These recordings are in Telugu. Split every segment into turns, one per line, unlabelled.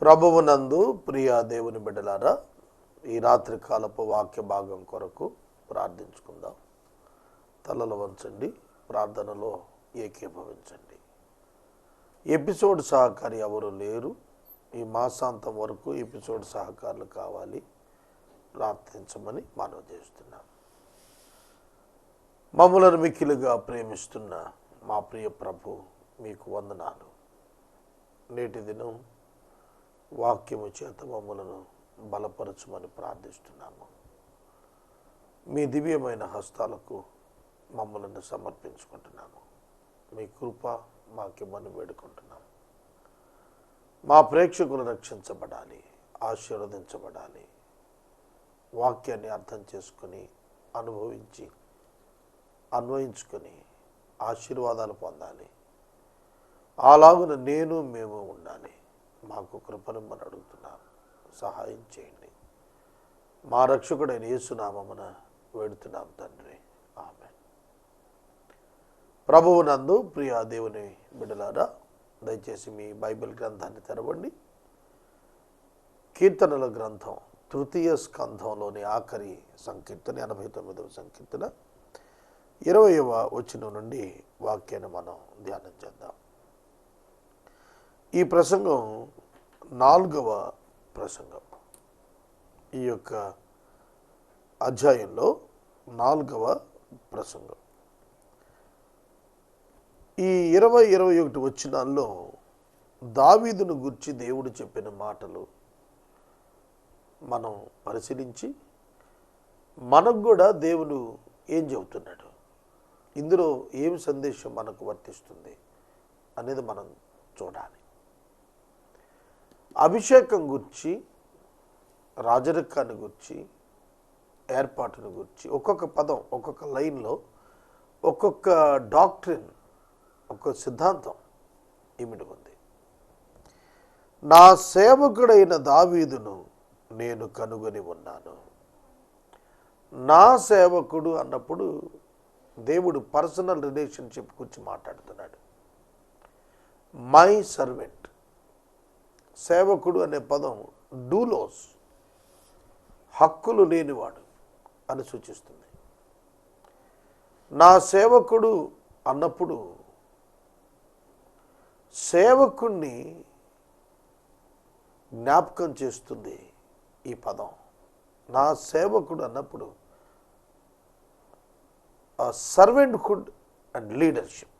ప్రభువునందు ప్రియ దేవుని బిడ్డలారా ఈ రాత్రి కాలపు వాక్య భాగం కొరకు ప్రార్థించుకుందాం. తలలు వంచండి ప్రార్థనలో ఏకీభవించండి. ఎపిసోడ్ సహకారి ఎవరు లేరు ఈ మాసాంతం వరకు ఎపిసోడ్ సహకారులు కావాలి ప్రార్థించమని మనవి చేస్తున్నాం. మమ్మలను మిక్కిలుగా ప్రేమిస్తున్న మా ప్రియ ప్రభు మీకు వందనాలు. నేటి దినం వాక్యము చేత మమ్మలను బలపరచమని ప్రార్థిస్తున్నాము. మీ దివ్యమైన హస్తాలకు మమ్మల్ని సమర్పించుకుంటున్నాము. మీ కృప మాకిమ్మని వేడుకుంటున్నాము. మా ప్రేక్షకులు రక్షించబడాలి ఆశీర్వదించబడాలి. వాక్యాన్ని అర్థం చేసుకుని అనుభవించి అన్వయించుకొని ఆశీర్వాదాలు పొందాలి. అలాగున నేను మేము ఉండాలి. మాకు కృపనిమ్మని అడుగుతున్నాను సహాయం చేయండి. మా రక్షకుడైన యేసునామమున వేడుతున్నాం తండ్రి. ఆమె ప్రభువు నందు ప్రియ దేవుని బిడలారా దయచేసి మీ బైబిల్ గ్రంథాన్ని తెరవండి. కీర్తనల గ్రంథం తృతీయ స్కంధంలోని ఆఖరి సంకీర్తన ఎనభై తొమ్మిదవ సంకీర్తన. ఇరవయవ వచనం నుండి వాక్యాన్ని మనం ధ్యానం చేద్దాం. ఈ ప్రసంగం నాలుగవ ప్రసంగం. ఈ యొక్క అధ్యాయంలో నాలుగవ ప్రసంగం. ఈ ఇరవై ఇరవై ఒకటి వచ్చినాల్లో దావీదును గురించి దేవుడు చెప్పిన మాటలు మనం పరిశీలించి మనకు కూడా దేవుడు ఏం చెబుతున్నాడు? ఇందులో ఏం సందేశం మనకు వర్తిస్తుంది? అనేది మనం చూడాలి. అభిషేకం గురించి రాజరికాన్ని గురించి ఏర్పాటును గురించి ఒక్కొక్క పదం ఒక్కొక్క లైన్లో ఒక్కొక్క డాక్ట్రిన్ ఒక్కొక్క సిద్ధాంతం ఇమిడి ఉంది. నా సేవకుడైన దావీదును నేను కనుగొని ఉన్నాను. నా సేవకుడు అన్నప్పుడు దేవుడు పర్సనల్ రిలేషన్షిప్ గురించి మాట్లాడుతున్నాడు. My servant. సేవకుడు అనే పదం డూలోస్ హక్కులు లేనివాడు అని సూచిస్తుంది. నా సేవకుడు అన్నప్పుడు సేవకుణ్ణి జ్ఞాపకం చేస్తుంది ఈ పదం. నా సేవకుడు అన్నప్పుడు సర్వెంట్హుడ్ అండ్ లీడర్షిప్.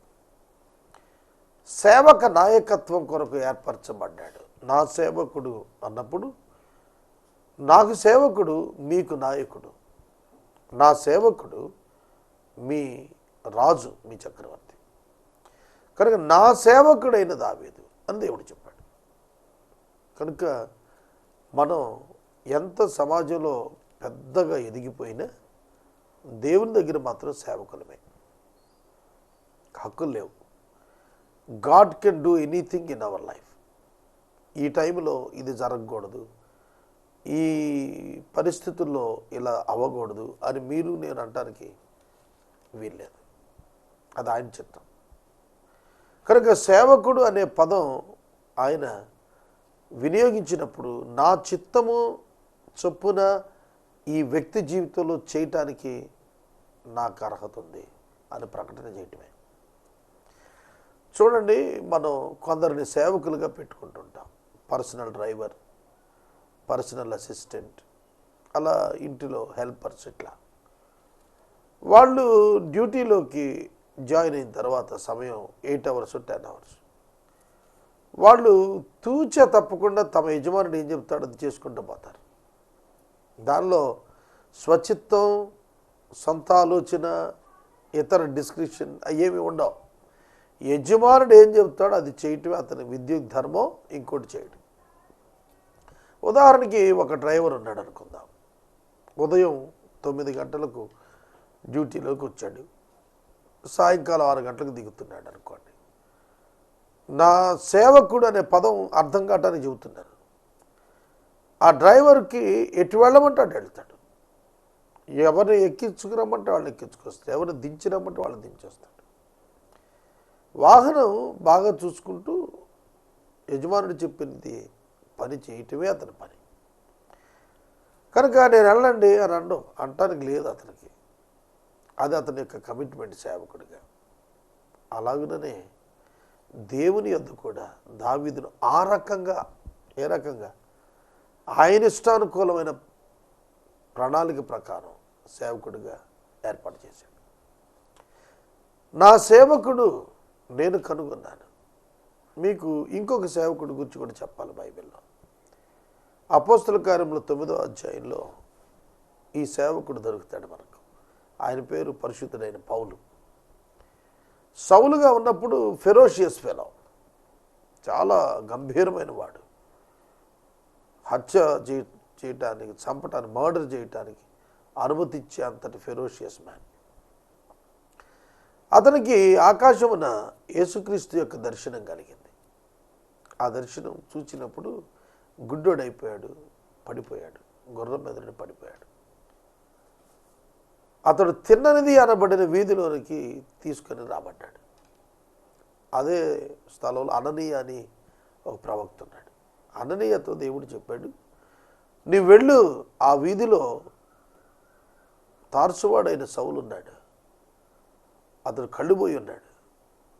సేవక నాయకత్వం కొరకు ఏర్పరచబడ్డాడు. నా సేవకుడు అన్నప్పుడు నాకు సేవకుడు మీకు నాయకుడు. నా సేవకుడు మీ రాజు మీ చక్రవర్తి. కనుక నా సేవకుడైన దావేదు అని దేవుడు చెప్పాడు. కనుక మనం ఎంత సమాజంలో పెద్దగా ఎదిగిపోయినా దేవుని దగ్గర మాత్రం సేవకులమే. హక్కులు లేవు. God can do anything in our life. ఈ టైంలో ఇది జరగకూడదు. ఈ పరిస్థితుల్లో ఇలా అవ్వకూడదు అని మీరు నేను అంటానికి వీల్లేదు. అది ఆయన చిత్తం. కనుక సేవకుడు అనే పదం ఆయన వినియోగించినప్పుడు నా చిత్తము చొప్పున ఈ వ్యక్తి జీవితంలో చేయటానికి నాకు అర్హత ఉంది అని ప్రకటన చేయటమే. చూడండి మనం కొందరిని సేవకులుగా పెట్టుకుంటుంటాం. పర్సనల్ డ్రైవర్ పర్సనల్ అసిస్టెంట్ అలా ఇంటిలో హెల్పర్స్ ఇట్లా. వాళ్ళు డ్యూటీలోకి జాయిన్ అయిన తర్వాత సమయం ఎయిట్ అవర్స్ టెన్ అవర్స్. వాళ్ళు తూచ తప్పకుండా తమ యజమానుడు ఏం చెప్తాడో అది చేసుకుంటూ పోతారు. దానిలో స్వచిత్తం సొంత ఆలోచన ఇతర డిస్క్రిప్షన్ అవేమి ఉండవు. యజమానుడు ఏం చెప్తాడో అది చేయటమే అతని విద్యుత్ ధర్మం ఇంకోటి చేయటం. ఉదాహరణకి ఒక డ్రైవర్ ఉన్నాడు అనుకుందాం. ఉదయం తొమ్మిది గంటలకు డ్యూటీలోకి వచ్చాడు. సాయంకాలం ఆరు గంటలకు దిగుతున్నాడు అనుకోండి. నా సేవకుడు అనే పదం అర్థం కావటానికి చెబుతున్నాను. ఆ డ్రైవర్కి ఎటు వెళ్ళమంటే అటు వెళ్తాడు. ఎవరిని ఎక్కించుకురమ్మంటే వాళ్ళు ఎక్కించుకొస్తాడు. ఎవరిని దించిరమ్మంటే వాళ్ళని దించేస్తాడు. వాహనం బాగా చూసుకుంటూ యజమానుడు చెప్పింది పని చేయటమే అతని పని. కనుక నేను వెళ్ళండి అని అనడం అంటానికి లేదు అతనికి. అది అతని యొక్క కమిట్మెంట్ సేవకుడిగా. అలాగనే దేవుని యొద్ కూడా దావిదును ఆ రకంగా ఏ రకంగా? ఆయన ఇష్టానుకూలమైన ప్రణాళిక ప్రకారం సేవకుడిగా ఏర్పాటు చేశాడు. నా సేవకుడు నేను కనుగొన్నాను. మీకు ఇంకొక సేవకుడి గురించి కూడా చెప్పాలి బైబిల్లో. అపోస్తుల కార్యంలో తొమ్మిదో అధ్యాయంలో ఈ సేవకుడు దొరుకుతాడు మనకు. ఆయన పేరు పరిశుద్ధుడైన పౌలు. సౌలుగా ఉన్నప్పుడు ఫెరోషియస్ ఫెలో. చాలా గంభీరమైన వాడు. హత్య చేయటానికి చంపటానికి మర్డర్ చేయటానికి అనుమతిచ్చే అంతటి ఫెరోషియస్ మ్యాన్. అతనికి ఆకాశమున యేసుక్రీస్తు యొక్క దర్శనం కలిగింది. ఆ దర్శనం చూచినప్పుడు గుడ్డోడైపోయాడు పడిపోయాడు గుర్రం మెదడు పడిపోయాడు. అతడు తిన్ననిది అనబడిన వీధిలోనికి తీసుకొని రాబడ్డాడు. అదే స్థలంలో అననీయ అని ఒక ప్రవక్త ఉన్నాడు. అననీయతో దేవుడు చెప్పాడు నీ వెళ్ళు ఆ వీధిలో తార్సువాడైన సౌలు ఉన్నాడు అతను కళ్ళు పోయి ఉన్నాడు.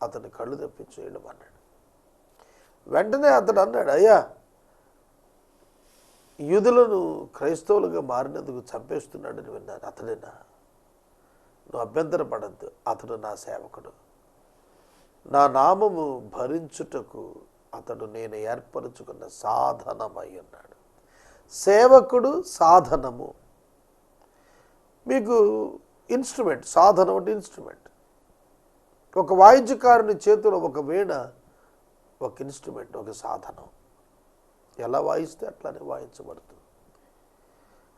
అతని కళ్ళు తెప్పించేయడం అన్నాడు. వెంటనే అతడు అన్నాడు అయ్యా యూదులను క్రైస్తవులుగా మారినందుకు చంపేస్తున్నాడని విన్నాను. అతడేనా? నువ్వు అభ్యంతరపడద్దు. అతడు నా సేవకుడు. నా నామము భరించుటకు అతడు నేను ఏర్పరచుకున్న సాధనమై ఉన్నాడు. సేవకుడు సాధనము. మీకు ఇన్స్ట్రుమెంట్ సాధనం అంటే ఇన్స్ట్రుమెంట్. ఒక వాయిద్యకారుని చేతిలో ఒక వీణ ఒక ఇన్స్ట్రుమెంట్ ఒక సాధనం. ఎలా వాయిస్తే అట్లానే వాయించబడుతుంది.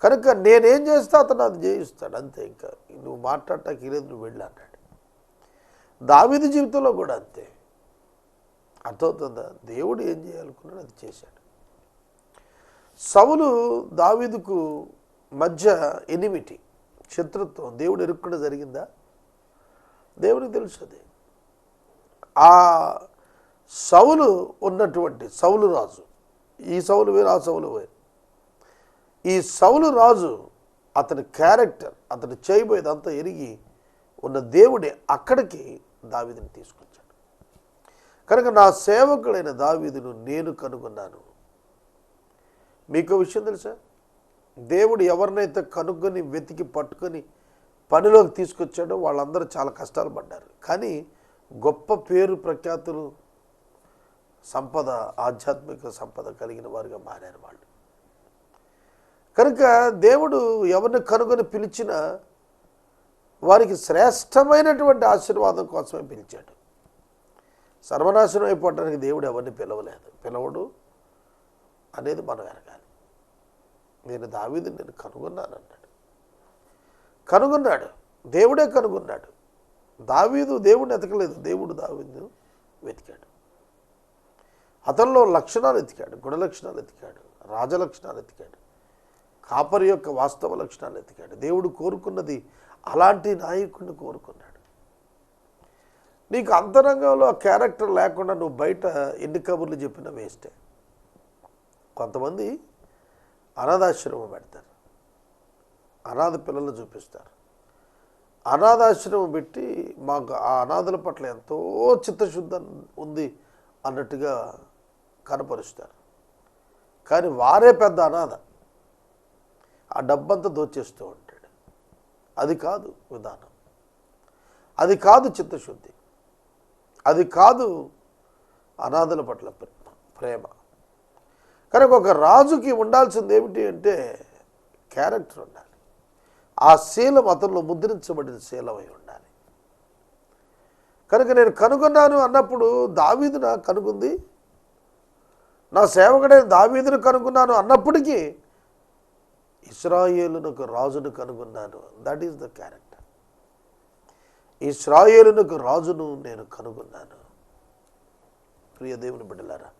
కనుక నేనేం చేస్తా అతను అది చేయిస్తాడు అంతే ఇంకా. నువ్వు మాట్లాడటానికి లేదు నువ్వు వెళ్ళి అన్నాడు. దావీదు జీవితంలో కూడా అంతే. అర్థమవుతుందా? దేవుడు ఏం చేయాలనుకున్నాడు అది చేశాడు. సవులు దావీదుకు మధ్య ఎనిమిటి శత్రుత్వం దేవుడు ఎరుక్కుండా జరిగిందా? దేవుడికి తెలుసు అది. ఆ సౌలు ఉన్నటువంటి సౌలు రాజు ఈ సౌలు వేరు ఆ సౌలు వేరు. ఈ సౌలు రాజు అతని క్యారెక్టర్ అతను చేయబోయేదంతా ఎరిగి ఉన్న దేవుడే అక్కడికి దావీదుని తీసుకొచ్చాడు. కనుక నా సేవకుడైన దావీదును నేను కనుగొన్నాను. మీకు విషయం తెలుసా? దేవుడు ఎవరినైతే కనుక్కొని వెతికి పట్టుకొని పనిలోకి తీసుకొచ్చాడో వాళ్ళందరూ చాలా కష్టాలు పడ్డారు. కానీ గొప్ప పేరు ప్రఖ్యాతులు సంపద ఆధ్యాత్మిక సంపద కలిగిన వారుగా మారారు వాళ్ళు. కనుక దేవుడు ఎవరిని కనుగొని పిలిచినా వారికి శ్రేష్టమైనటువంటి ఆశీర్వాదం కోసమే పిలిచాడు. సర్వనాశనం అయిపోవడానికి దేవుడు ఎవరిని పిలవలేదు. పిలవడు అనేది మనం ఎరగాలి. నేను దావీదు నేను కనుగొన్నాను అన్నాడు కనుగొన్నాడు. దేవుడే కనుగొన్నాడు. దావీదు దేవుడిని ఎతకలేదు. దేవుడు దావీదు వెతికాడు. అతనిలో లక్షణాలు ఎతికాడు. గుణ లక్షణాలు ఎతికాడు. రాజలక్షణాలు ఎతికాడు. కాపరి యొక్క వాస్తవ లక్షణాలు ఎతికాడు. దేవుడు కోరుకున్నది అలాంటి నాయకుడిని కోరుకున్నాడు. నీకు అంతరంగంలో క్యారెక్టర్ లేకుండా నువ్వు బయట ఎన్ని కబుర్లు చెప్పినా వేస్టే. కొంతమంది అనాథాశ్రమం పెడతారు. అనాథ పిల్లలు చూపిస్తారు. అనాథాశ్రమం పెట్టి మాకు ఆ అనాథల పట్ల ఎంతో చిత్తశుద్ధి ఉంది అన్నట్టుగా కనపరుస్తారు. కానీ వారే పెద్ద అనాథ. ఆ డబ్బంతా దోచేస్తూ ఉంటాడు. అది కాదు విధానం. అది కాదు చిత్తశుద్ధి. అది కాదు అనాథల పట్ల ప్రేమ ప్రేమ. కనుక ఒక రాజుకి ఉండాల్సింది ఏమిటి అంటే క్యారెక్టర్ ఉండాలి. ఆ శీలం అతనిలో ముద్రించబడిన శీలమై ఉండాలి. కనుక నేను కనుగొన్నాను అన్నప్పుడు దావీదు నాకు కనుగొంది. నా సేవకుడైన దావీదును కనుగొన్నాను అన్నప్పటికీ ఇస్రాయేలునకు రాజును కనుగొన్నాను. దట్ ఈస్ ద క్యారెక్టర్ ఇస్రాయేలునకు రాజును నేను కనుగొన్నాను. ప్రియ దేవుని బిడ్డలారా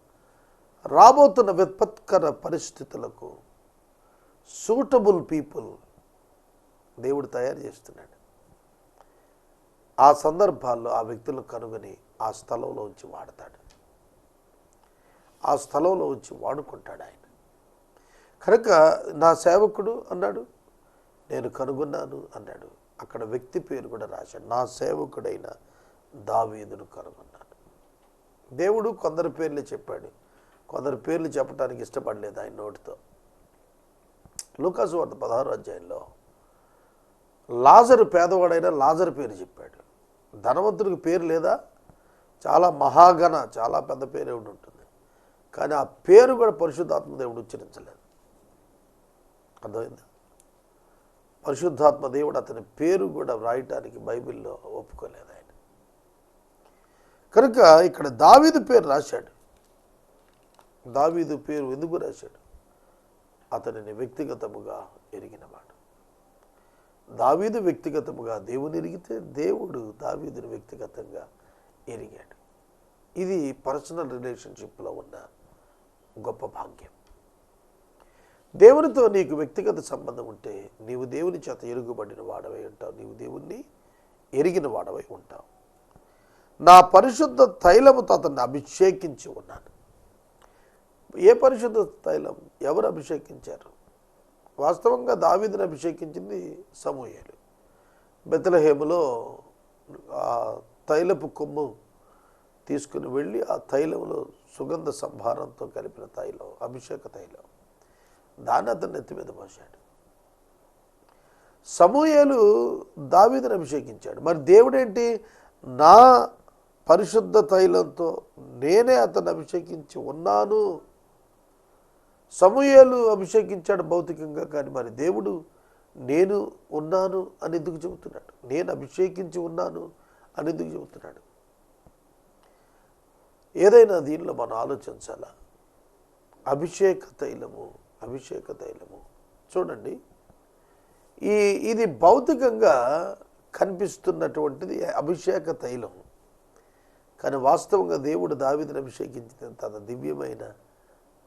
రాబోతున్న విత్పత్కర పరిస్థితులకు సూటబుల్ పీపుల్ దేవుడు తయారు చేస్తున్నాడు. ఆ సందర్భాల్లో ఆ వ్యక్తులను కనుగొని ఆ స్థలంలో ఉంచి వాడతాడు. ఆ స్థలంలో ఉంచి వాడుకుంటాడు ఆయన. కనుక నా సేవకుడు అన్నాడు నేను కనుగొన్నాను అన్నాడు. అక్కడ వ్యక్తి పేరు కూడా రాశాడు. నా సేవకుడైన దావీదును కనుగొన్నాను. దేవుడు కొందరి పేర్లు చెప్పాడు. కొందరి పేర్లు చెప్పడానికి ఇష్టపడలేదు ఆయన నోటితో. లూకాసు వార్త పదహారు అధ్యాయంలో లాజరు పేదవాడైన లాజరు పేరు చెప్పాడు. ధనవంతుడికి పేరు లేదా? చాలా మహాగణ చాలా పెద్ద పేరు ఏమిటి ఉంటుంది. కానీ ఆ పేరు కూడా పరిశుద్ధాత్మ దేవుడు ఉచ్చరించలేదు. అర్థమైందా? పరిశుద్ధాత్మ దేవుడు అతని పేరు కూడా వ్రాయటానికి బైబిల్లో ఒప్పుకోలేదు ఆయన. కనుక ఇక్కడ దావీదు పేరు రాశాడు. దావీదు పేరు ఎందుకు రాశాడు? అతనిని వ్యక్తిగతముగా ఎరిగినవాడు. దావీదు వ్యక్తిగతముగా దేవుని ఎరిగితే దేవుడు దావీదుని వ్యక్తిగతంగా ఎరిగాడు. ఇది పర్సనల్ రిలేషన్షిప్లో ఉన్న గొప్ప భాగ్యం. దేవునితో నీకు వ్యక్తిగత సంబంధం ఉంటే నీవు దేవుని చేత ఎరుగుబడిన వాడవై ఉంటావు. నీవు దేవుణ్ణి ఎరిగిన వాడవై ఉంటావు. నా పరిశుద్ధ తైలముతో అతన్ని అభిషేకించి ఉన్నాను. ఏ పరిశుద్ధ తైలం? ఎవరు అభిషేకించారు? వాస్తవంగా దావీదుని అభిషేకించింది సమూహలు బెతలహేములో ఆ తైలపు కొమ్ము తీసుకుని వెళ్ళి ఆ తైలంలో సుగంధ సంభారంతో కలిపిన తైలం అభిషేక తైలం. దాన్ని అతను నెత్తి మీద పోసాడు సమూహలు దావీదుని అభిషేకించాడు. మరి దేవుడేంటి? నా పరిశుద్ధ తైలంతో నేనే అతన్ని అభిషేకించి ఉన్నాను సమూహలు అభిషేకించాడు భౌతికంగా కానీ మరి దేవుడు నేను ఉన్నాను అని ఎందుకు చెబుతున్నాడు? నేను అభిషేకించి ఉన్నాను అని ఎందుకు చెబుతున్నాడు? ఏదైనా దీనిలో మనం ఆలోచించాలా? అభిషేక తైలము అభిషేక తైలము. చూడండి ఈ ఇది భౌతికంగా కనిపిస్తున్నటువంటిది అభిషేక తైలం కానీ వాస్తవంగా దేవుడు దావిదని అభిషేకించిన తన దివ్యమైన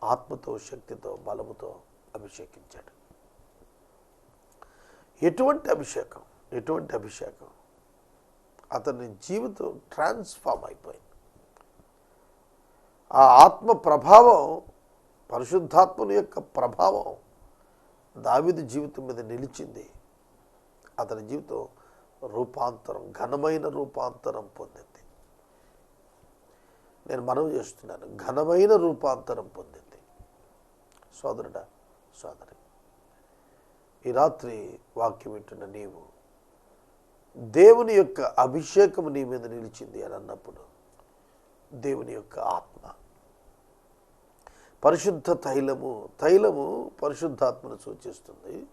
ఆత్మతో శక్తితో బలముతో అభిషేకించాడు. ఎటువంటి అభిషేకం? ఎటువంటి అభిషేకం? అతని జీవితం ట్రాన్స్ఫార్మ్ అయిపోయింది. ఆ ఆత్మ ప్రభావం పరిశుద్ధాత్మని యొక్క ప్రభావం దావిది జీవితం మీద నిలిచింది. అతని జీవితం రూపాంతరం ఘనమైన రూపాంతరం పొందింది. నేను మనవి చేస్తున్నాను ఘనమైన రూపాంతరం పొందింది. సోదరుడ సోదరి ఈ రాత్రి వాక్యం వింటున్న నీవు దేవుని యొక్క అభిషేకం నీ మీద నిలిచింది అని అన్నప్పుడు దేవుని యొక్క ఆత్మ పరిశుద్ధ తైలము తైలము పరిశుద్ధాత్మను సూచిస్తుంది.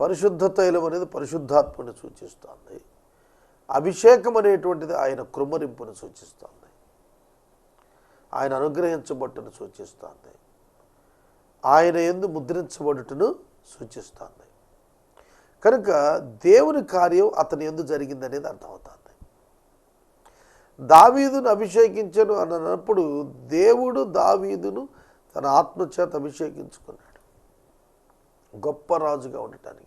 పరిశుద్ధ తైలం అనేది పరిశుద్ధాత్మను సూచిస్తుంది. అభిషేకం అనేటువంటిది ఆయన కృమరింపును సూచిస్తుంది. ఆయన అనుగ్రహించబట్టును సూచిస్తుంది. ఆయన ఎందు ముద్రించబడుటను సూచిస్తుంది. కనుక దేవుని కార్యం అతని ఎందు జరిగిందనేది అర్థమవుతుంది. దావీదును అభిషేకించను అని అన్నప్పుడు దేవుడు దావీదును తన ఆత్మచేత అభిషేకించుకున్నాడు. గొప్ప రాజుగా ఉండటానికి.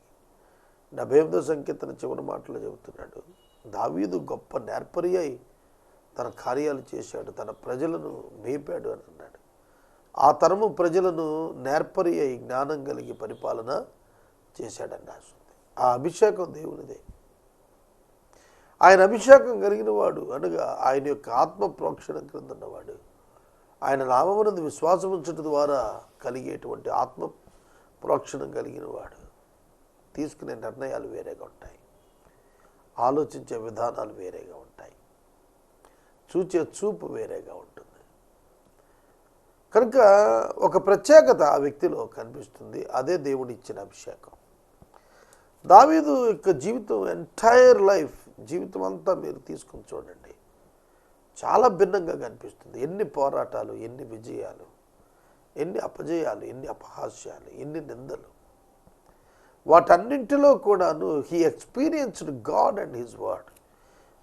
డెబ్బై ఎనిమిదో సంకీర్తన చివరి మాటలో చెబుతున్నాడు దావీదు గొప్ప నేర్పరి అయి తన కార్యాలు చేశాడు తన ప్రజలను మేపాడు అని అన్నాడు. ఆ తరము ప్రజలను నేర్పరి అయి జ్ఞానం కలిగి పరిపాలన చేశాడని రాస్తుంది ఆ అభిషేకం దేవునిదే. ఆయన అభిషేకం కలిగిన వాడు అనగా ఆయన యొక్క ఆత్మ ప్రోక్షణ క్రింద ఉన్నవాడు. ఆయన నామమునందు విశ్వాసం ఉంచడం ద్వారా కలిగేటువంటి ఆత్మ ప్రోక్షణం కలిగిన వాడు. తీసుకునే నిర్ణయాలు వేరేగా ఉంటాయి. ఆలోచించే విధానాలు వేరేగా ఉంటాయి. చూచే చూపు వేరేగా ఉంటుంది. కనుక ఒక ప్రత్యేకత ఆ వ్యక్తిలో కనిపిస్తుంది. అదే దేవుడు ఇచ్చిన అభిషేకం. దావీదు యొక్క జీవితం ఎంటైర్ లైఫ్ జీవితం అంతా మీరు తీసుకుని చూడండి. చాలా భిన్నంగా కనిపిస్తుంది. ఎన్ని పోరాటాలు ఎన్ని విజయాలు ఎన్ని అపజయాలు ఎన్ని అపహాస్యాలు ఎన్ని నిందలు. వాటన్నింటిలో కూడాను he experienced God and his word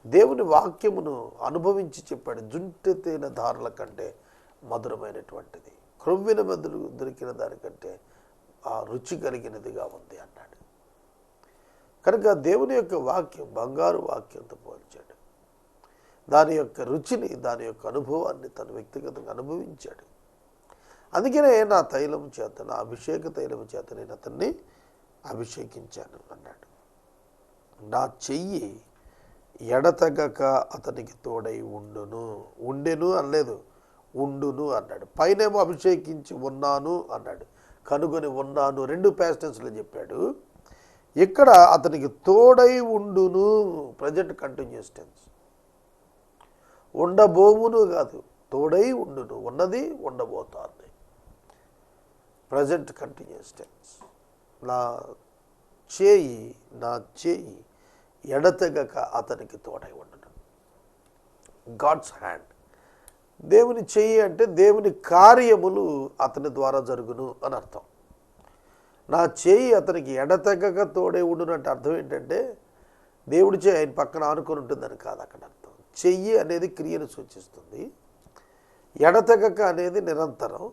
దేవుని వాక్యమును అనుభవించి చెప్పాడు. జుంటెతైన దారుల కంటే మధురమైనటువంటిది. క్రొవ్విన బదులు దొరికిన దానికంటే ఆ రుచి కలిగినదిగా ఉంది అన్నాడు. కనుక దేవుని యొక్క వాక్యం బంగారు వాక్యంతో పోల్చాడు. దాని యొక్క రుచిని దాని యొక్క అనుభవాన్ని తను వ్యక్తిగతంగా అనుభవించాడు. అందుకనే నా తైలం చేత నా అభిషేక తైలం చేత నేను అతన్ని అభిషేకించాను అన్నాడు. నా చెయ్యి ఎడతగక అతనికి తోడై ఉండును. ఉండెను అనలేదు. ఉండును అన్నాడు. పైనేమో అభిషేకించి ఉన్నాను అన్నాడు. కనుగొని ఉన్నాను రెండు ప్యాస్టెన్స్లో చెప్పాడు. ఇక్కడ అతనికి తోడై ఉండును ప్రజెంట్ కంటిన్యూస్ టెన్స్. ఉండబోవును కాదు తోడై ఉండును. ఉన్నది ఉండబోతోంది. Present continuous tense. నా చేయి నా చేయి ఎడతెగక అతనికి తోడై ఉండడం. God's hand. దేవుని చెయ్యి అంటే దేవుని కార్యములు అతని ద్వారా జరుగును అని అర్థం. నా చేయి అతనికి ఎడతెగక తోడే ఉండునంటే అర్థం ఏంటంటే దేవుడి చేయి ఆయన పక్కన ఆనుకొని ఉంటుందని కాదు అక్కడ అర్థం. చెయ్యి అనేది క్రియను సూచిస్తుంది. ఎడతెగక అనేది నిరంతరం.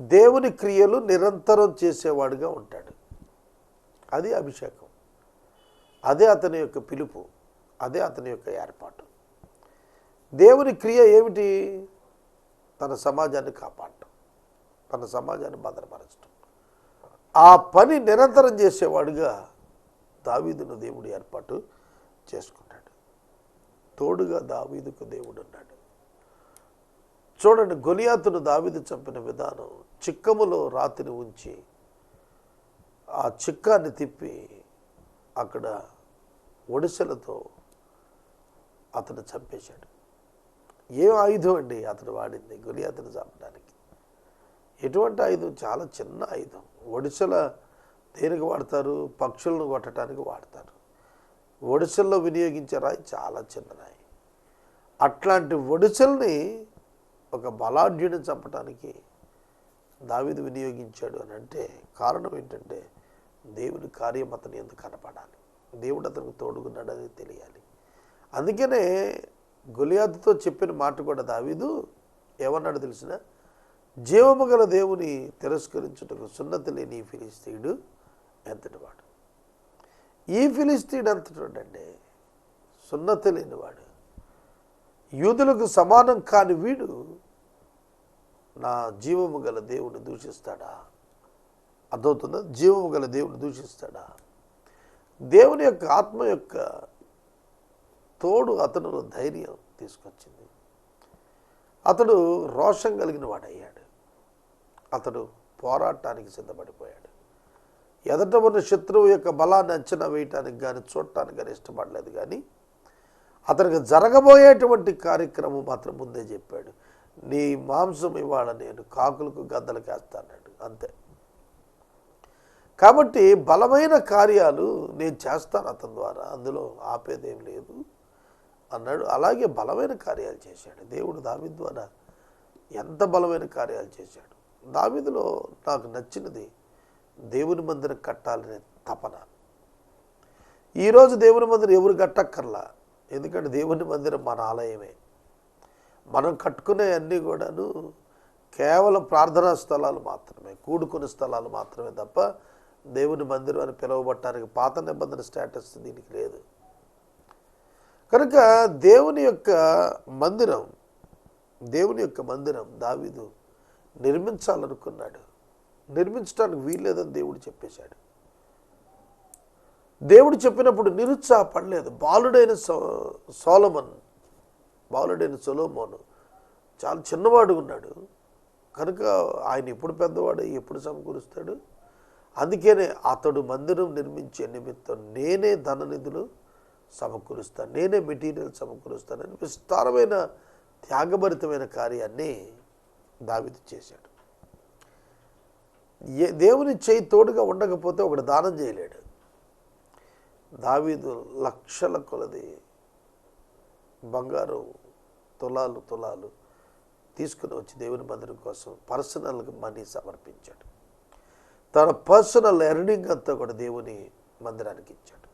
దేవుని క్రియలు నిరంతరం చేసేవాడుగా ఉంటాడు. అది అభిషేకం. అదే అతని యొక్క పిలుపు. అదే అతని యొక్క ఏర్పాటు. దేవుని క్రియ ఏమిటి? తన సమాజాన్ని కాపాడటం. తన సమాజాన్ని భద్రపరచడం ఆ పని నిరంతరం చేసేవాడుగా దావీదును దేవుడు ఏర్పాటు చేసుకున్నాడు తోడుగా దావీదుకు దేవుడు ఉన్నాడు చూడండి గొలియాతును దావీదు చంపిన విధానం చిక్కములో రాతిని ఉంచి ఆ చిక్కాన్ని తిప్పి అక్కడ ఒడిసెలతో అతను చంపేశాడు. ఏం ఆయుధం అండి అతను వాడింది గొలియాతును చంపడానికి? ఎటువంటి ఆయుధం? చాలా చిన్న ఆయుధం. ఒడిసెల దేనికి వాడతారు? పక్షులను కొట్టడానికి వాడతారు. ఒడిసెల్లో వినియోగించే రాయి చాలా చిన్న రాయి. అట్లాంటి ఒడిసెల్ని ఒక బలాఢ్యుని చంపడానికి దావిది వినియోగించాడు అని అంటే కారణం ఏంటంటే దేవుని కార్యం అతని ఎందుకు కనపడాలి? దేవుడు అతనికి తోడుకున్నాడని తెలియాలి. అందుకనే గొలియాదుతో చెప్పిన మాట కూడా దావీదు ఏమన్నాడు తెలిసిన? జీవము గల దేవుని తిరస్కరించుటకు సున్నతి లేని ఈ ఫిలిస్తీయుడు ఎంతటివాడు? ఈ ఫిలిస్తీయుడు ఎంతటివాడండి సున్నతి లేనివాడు. యూదులకు సమానం కాని వీడు నా జీవము గల దేవుని దూషిస్తాడా? అర్థమవుతుందా? జీవము గల దేవుని దూషిస్తాడా? దేవుని యొక్క ఆత్మ యొక్క తోడు అతను ధైర్యం తీసుకొచ్చింది. అతడు రోషం కలిగిన వాడయ్యాడు. అతడు పోరాటానికి సిద్ధపడిపోయాడు. ఎదట ఉన్న శత్రువు యొక్క బలాన్ని అంచనా వేయటానికి కానీ చూడటానికి కానీ ఇష్టపడలేదు కానీ అతనికి జరగబోయేటువంటి కార్యక్రమం మాత్రం ముందే చెప్పాడు. నీ మాంసం ఇవాళ నేను కాకులకు గద్దలు వేస్తాడు అంతే. కాబట్టి బలమైన కార్యాలు నేను చేస్తాను అతని ద్వారా. అందులో ఆపేదేం లేదు. అన్నాడు. అలాగే బలమైన కార్యాలు చేశాడు. దేవుడు దావిద్ ద్వారా ఎంత బలమైన కార్యాలు చేశాడు. దావిదిలో నాకు నచ్చినది దేవుని మందిరం కట్టాలనే తపన. ఈరోజు దేవుని మందిరం ఎవరు కట్టక్కర్లా? ఎందుకంటే దేవుని మందిరం మన ఆలయమే. మనం కట్టుకునే అన్నీ కూడాను కేవలం ప్రార్థనా స్థలాలు మాత్రమే. కూడుకునే స్థలాలు మాత్రమే తప్ప దేవుని మందిరం అని పిలువబట్టడానికి పాత నిబంధన స్టేటస్ దీనికి లేదు. కనుక దేవుని యొక్క మందిరం దేవుని యొక్క మందిరం దావీదు నిర్మించాలనుకున్నాడు. నిర్మించడానికి వీల్లేదని దేవుడు చెప్పేశాడు. దేవుడు చెప్పినప్పుడు నిరుత్సాహపడలేదు. బాలుడైన సో సోలమన్ బాలుడైన సొలోమోను చాలా చిన్నవాడు ఉన్నాడు. కనుక ఆయన ఎప్పుడు పెద్దవాడు ఎప్పుడు సమకూరుస్తాడు? అందుకనే అతడు మందిరం నిర్మించే నిమిత్తం నేనే ధన నిధులు సమకూరుస్తాను. నేనే మెటీరియల్ సమకూరుస్తానని విస్తారమైన త్యాగభరితమైన కార్యాన్ని దావిది చేశాడు. ఏ దేవుని చేయి తోడుగా ఉండకపోతే ఒకడు దానం చేయలేడు. దావీదు లక్షల కొలది బంగారు తులాలు తులాలు తీసుకుని వచ్చి దేవుని మందిరం కోసం పర్సనల్గా మనీ సమర్పించాడు. తన పర్సనల్ ఎర్నింగ్ అంతా కూడా దేవుని మందిరానికి ఇచ్చాడు.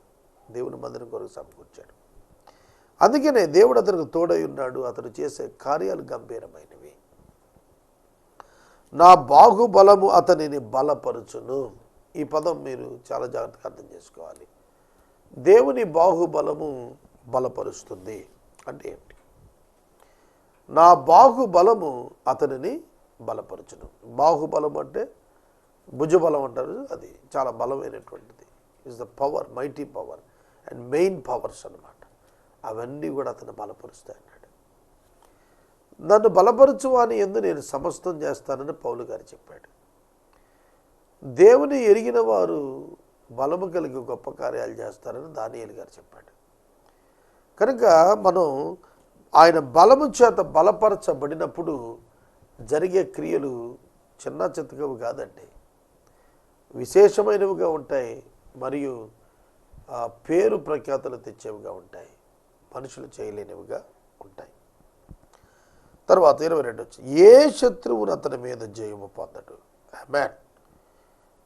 దేవుని మందిరం కొరకు సమకూర్చాడు అందుకనే దేవుడు అతనికి తోడై ఉన్నాడు. అతను చేసే కార్యాలు గంభీరమైనవి. నా బాహుబలము అతనిని బలపరుచును. ఈ పదం మీరు చాలా జాగ్రత్తగా అర్థం చేసుకోవాలి. దేవుని బాహుబలము బలపరుస్తుంది అంటే ఏమిటి? నా బాహుబలము అతనిని బలపరచును. బాహుబలం అంటే భుజబలం అంటారు అది. చాలా బలమైనటువంటిది. Is the power mighty power and main powers అన్నమాట. అవన్నీ కూడా అతను బలపరుస్తాయి అన్నాడు. నన్ను బలపరచువాని అని ఎందు నేను సమస్తం చేస్తానని పౌలు గారు చెప్పాడు. దేవుని ఎరిగిన వారు బలము కలిగి గొప్ప కార్యాలు చేస్తారని దానియలు గారు చెప్పాడు. కనుక మనం ఆయన బలము చేత బలపరచబడినప్పుడు జరిగే క్రియలు చిన్న చిత్తగవి కాదండి. విశేషమైనవిగా ఉంటాయి. మరియు పేరు ప్రఖ్యాతులు తెచ్చేవిగా ఉంటాయి. మనుషులు చేయలేనివిగా ఉంటాయి. తర్వాత ఇరవై రెండు వచ్చి ఏ శత్రువును అతని మీద జయము పొందడు? మ్యాన్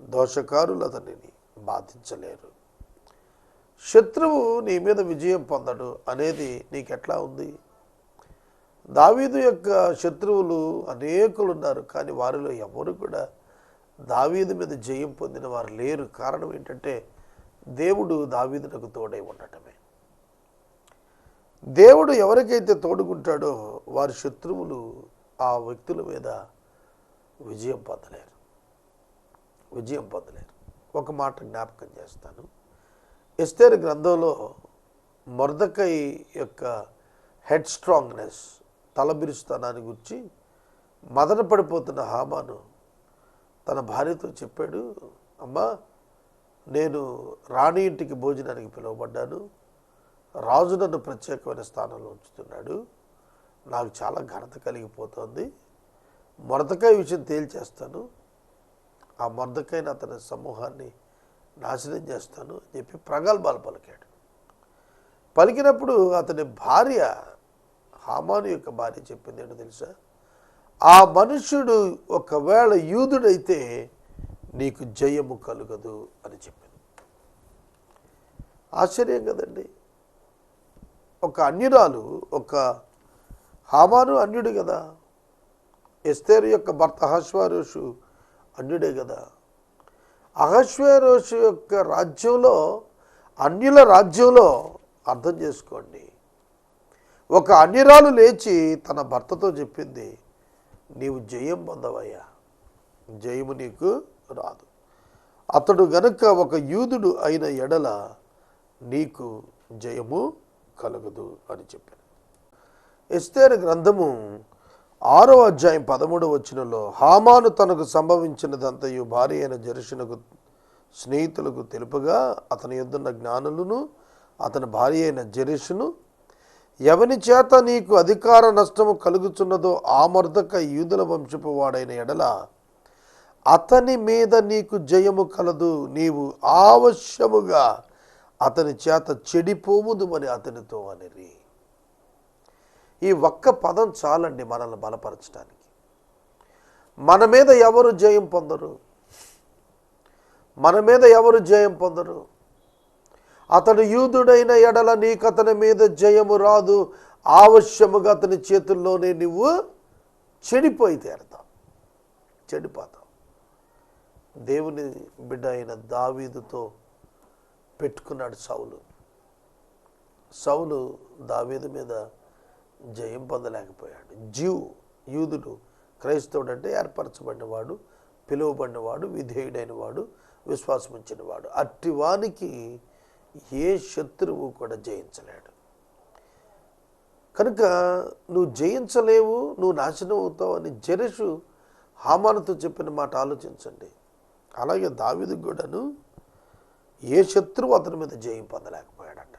దోషకారులు అతనిని బాధించలేరు. శత్రువు నీ మీద విజయం పొందడు అనేది నీకెట్లా ఉంది? దావీదు యొక్క శత్రువులు అనేకులు ఉన్నారు కానీ వారిలో ఎవరు కూడా దావీదు మీద జయం పొందిన వారు లేరు. కారణం ఏంటంటే దేవుడు దావీదునకు తోడై ఉండటమే. దేవుడు ఎవరికైతే తోడుకుంటాడో వారి శత్రువులు ఆ వ్యక్తుల మీద విజయం పొందలేరు. విజయం పొందలేరు. ఒక మాట జ్ఞాపకం చేస్తాను. ఎస్తేర్ గ్రంథంలో మొరదకై యొక్క హెడ్ స్ట్రాంగ్నెస్ తలబిరుస్తానాన్ని గురించి మదన పడిపోతున్న హామాను తన భార్యతో చెప్పాడు అమ్మా నేను రాణి ఇంటికి భోజనానికి పిలువబడ్డాను. రాజు నన్ను ప్రత్యేకమైన స్థానంలో ఉంచుతున్నాడు. నాకు చాలా ఘనత కలిగిపోతుంది. మరదకాయ విషయం తేల్చేస్తాను. ఆ మొరదకాయని అతని సమూహాన్ని నాశనం చేస్తాను అని చెప్పి ప్రగల్భాలు పలికాడు. పలికినప్పుడు అతని భార్య హామాను యొక్క భార్య చెప్పింది ఏంటో తెలుసా? ఆ మనుష్యుడు ఒకవేళ యూదుడైతే నీకు జయము కలుగదు అని చెప్పింది ఆశ్చర్యం కదండి. ఒక అన్యురాలు ఒక హామాను అన్యుడు కదా. ఎస్తేరు యొక్క భర్త అహశ్వారోషు అన్యుడే కదా. అహశ్వేరోషు యొక్క రాజ్యంలో అన్యుల రాజ్యంలో అర్థం చేసుకోండి. ఒక అన్యురాలు లేచి తన భర్తతో చెప్పింది నీవు జయం పొందవయ్యా. జయము నీకు రాదు అతడు గనుక ఒక యూదుడు అయిన ఎడల నీకు జయము కలగదు అని చెప్పాను ఎస్తేరు గ్రంథము ఆరో అధ్యాయం పదమూడు వచ్చినలో హామాను తనకు సంభవించినదంతయు భార్య అయిన జరుషునకు స్నేహితులకు తెలుపగా అతని యొద్దున్న జ్ఞానులను అతని భార్య అయిన జరుషును ఎవని చేత నీకు అధికార నష్టము కలుగుచున్నదో ఆ మర్దక యూదుల వంశపు వాడైన ఎడల అతని మీద నీకు జయము కలదు. నీవు ఆవశ్యముగా అతని చేత చెడిపోముదుమని అతనితో అనిరి. ఈ ఒక్క పదం చాలండి మనల్ని బలపరచడానికి. మన మీద ఎవరు జయం పొందరు? మన మీద ఎవరు జయం పొందరు? అతడు యూదుడైన ఎడల నీకు అతని మీద జయము రాదు. ఆవశ్యముగా అతని చేతుల్లోనే నువ్వు చెడిపోయి తీరతావు. చెడిపోతావు. దేవుని బిడ్డ అయిన దావీదుతో పెట్టుకున్నాడు సౌలు. సౌలు దావీదు మీద జయం పొందలేకపోయాడు. జీవ్ యూదుడు క్రైస్తవుడు అంటే ఏర్పరచబడినవాడు పిలువబడినవాడు విధేయుడైన వాడు విశ్వాసం ఉంచినవాడు అట్టివానికి ఏ శత్రువు కూడా జయించలేడు. కనుక నువ్వు జయించలేవు నువ్వు నాశనం అవుతావు అని జెరషు హామానుతో చెప్పిన మాట ఆలోచించండి. అలాగే దావిది కూడాను ఏ శత్రువు అతని మీద జయం పొందలేకపోయాడట.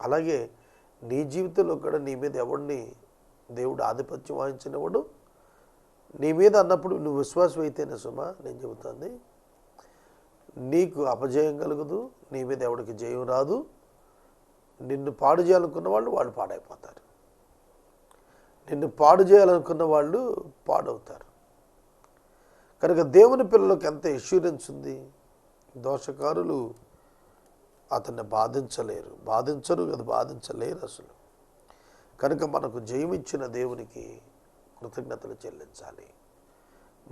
అలాగే నీ జీవితంలో కూడా నీ మీద ఎవడిని దేవుడు ఆధిపత్యం వహించినవాడు? నీ మీద అన్నప్పుడు నువ్వు విశ్వాసం అయితేనే సుమా నేను చెబుతుంది. నీకు అపజయం కలగదు నీ మీద ఎవడికి జయం రాదు. నిన్ను పాడు చేయాలనుకున్న వాళ్ళు వాళ్ళు పాడైపోతారు. నిన్ను పాడు చేయాలనుకున్న వాళ్ళు పాడవుతారు. కనుక దేవుని పిల్లలకు ఎంత ఇష్యూరెన్స్ ఉంది? దోషకారులు అతన్ని బాధించలేరు. బాధించరు కదా బాధించలేరు అసలు. కనుక మనకు జయమిచ్చిన దేవునికి కృతజ్ఞతలు చెల్లించాలి.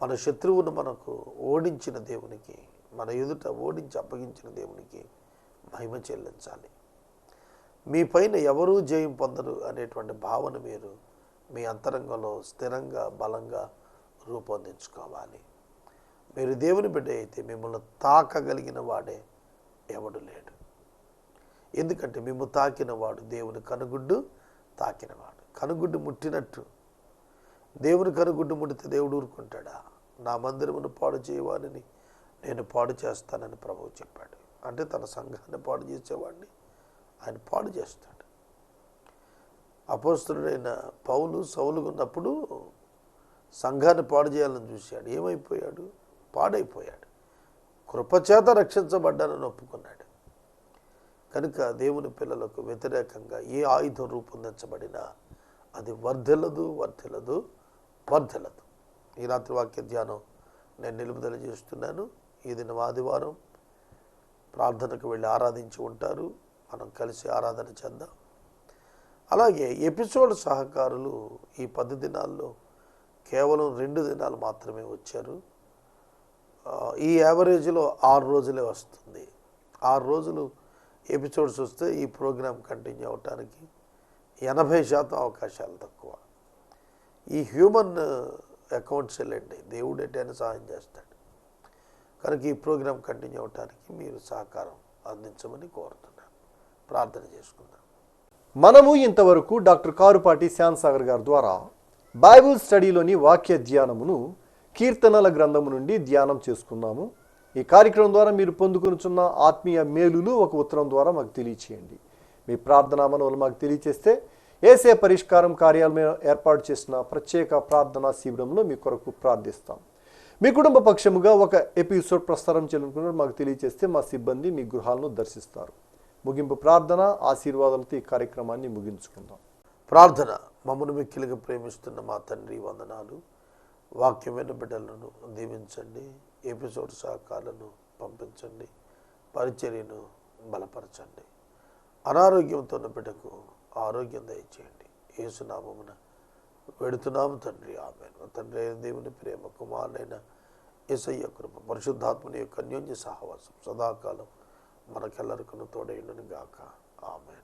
మన శత్రువును మనకు ఓడించిన దేవునికి మన ఎదుట ఓడించి అప్పగించిన దేవునికి మహిమ చెల్లించాలి. మీ పైన ఎవరూ జయం పొందరు అనేటువంటి భావన మీరు మీ అంతరంగంలో స్థిరంగా బలంగా రూపొందించుకోవాలి. మీరు దేవుని బిడ్డ అయితే మిమ్మల్ని తాకగలిగిన వాడే ఎవడు లేడు. ఎందుకంటే మేము తాకిన వాడు దేవుని కనుగుడ్డు తాకినవాడు కనుగుడ్డు ముట్టినట్టు. దేవుని కనుగుడ్డు ముడితే దేవుడు ఊరుకుంటాడా? నా మందిరమును పాడు చేయవాడిని నేను పాడు చేస్తానని ప్రభువు చెప్పాడు. అంటే తన సంఘాన్ని పాడు చేసేవాడిని ఆయన పాడు చేస్తాడు. అపోస్తుడైన పౌలు సౌలుగా ఉన్నప్పుడు సంఘాన్ని పాడు చేయాలని చూశాడు. ఏమైపోయాడు? పాడైపోయాడు. కృపచేత రక్షించబడ్డానని ఒప్పుకున్నాడు. కనుక దేవుని పిల్లలకు వ్యతిరేకంగా ఏ ఆయుధం రూపొందించబడినా అది వర్ధిల్లదు వర్ధిల్లదు వర్ధిల్లదు. ఈ రాత్రి వాక్య ధ్యానం నేను నిలుపుదల చేస్తున్నాను. ఈ దినం ఆదివారం ప్రార్థనకు వెళ్ళి ఆరాధించి ఉంటారు. మనం కలిసి ఆరాధన చేద్దాం. అలాగే ఎపిసోడ్ సహకారులు ఈ పది దినాల్లో కేవలం రెండు దినాలు మాత్రమే వచ్చారు. ఈ యావరేజ్లో ఆరు రోజులే వస్తుంది. ఆరు రోజులు ఎపిసోడ్స్ వస్తే ఈ ప్రోగ్రాం కంటిన్యూ అవటానికి ఎనభై శాతం అవకాశాలు తక్కువ. ఈ హ్యూమన్ అకౌంట్స్ వెళ్ళండి. దేవుడు ఎట్టైనా సహాయం చేస్తాడు. కనుక ఈ ప్రోగ్రాం కంటిన్యూ అవటానికి మీరు సహకారం అందించమని కోరుతున్నాను. ప్రార్థన చేసుకుందాం.
మనము ఇంతవరకు డాక్టర్ కారుపాటి శ్యాన్సాగర్ గారి ద్వారా బైబుల్ స్టడీలోని వాక్య ధ్యానమును కీర్తనల గ్రంథము నుండి ధ్యానం చేసుకున్నాము. ఈ కార్యక్రమం ద్వారా మీరు పొందుకునిచున్న ఆత్మీయ మేలులు ఒక ఉత్తరం ద్వారా మాకు తెలియచేయండి. మీ ప్రార్థనా మనవులు మాకు తెలియచేస్తే ఏసే పరిష్కారం కార్యాలయం ఏర్పాటు చేసిన ప్రత్యేక ప్రార్థనా శిబిరంలో మీ కొరకు ప్రార్థిస్తాం. మీ కుటుంబ పక్షముగా ఒక ఎపిసోడ్ ప్రసారం చేయాలనుకున్నారు మాకు తెలియజేస్తే మా సిబ్బంది మీ గృహాలను దర్శిస్తారు. ముగింపు ప్రార్థన ఆశీర్వాదాలతో ఈ కార్యక్రమాన్ని ముగించుకుందాం.
ప్రార్థన మమ్మను మిక్కిలిగా ప్రేమిస్తున్న మా తండ్రి వందనాలు. వాక్యమైన బిడ్డలను దీవించండి ఎపిసోడ్ సహకారాలను పంపించండి పరిచర్యను బలపరచండి. అనారోగ్యంతో ఉన్న బిడ్డకు ఆరోగ్యం దయచేయండి. ఏసునామమున వెడుతున్నాము తండ్రి. ఆమె తండ్రి అయిన దేవుని ప్రేమ కుమారుడైన ఏసయ్య కృప పరిశుద్ధాత్మని యొక్క అన్యోన్య సహవాసం సదాకాలం మనకెల్లరికను తోడైండును గాక ఆమె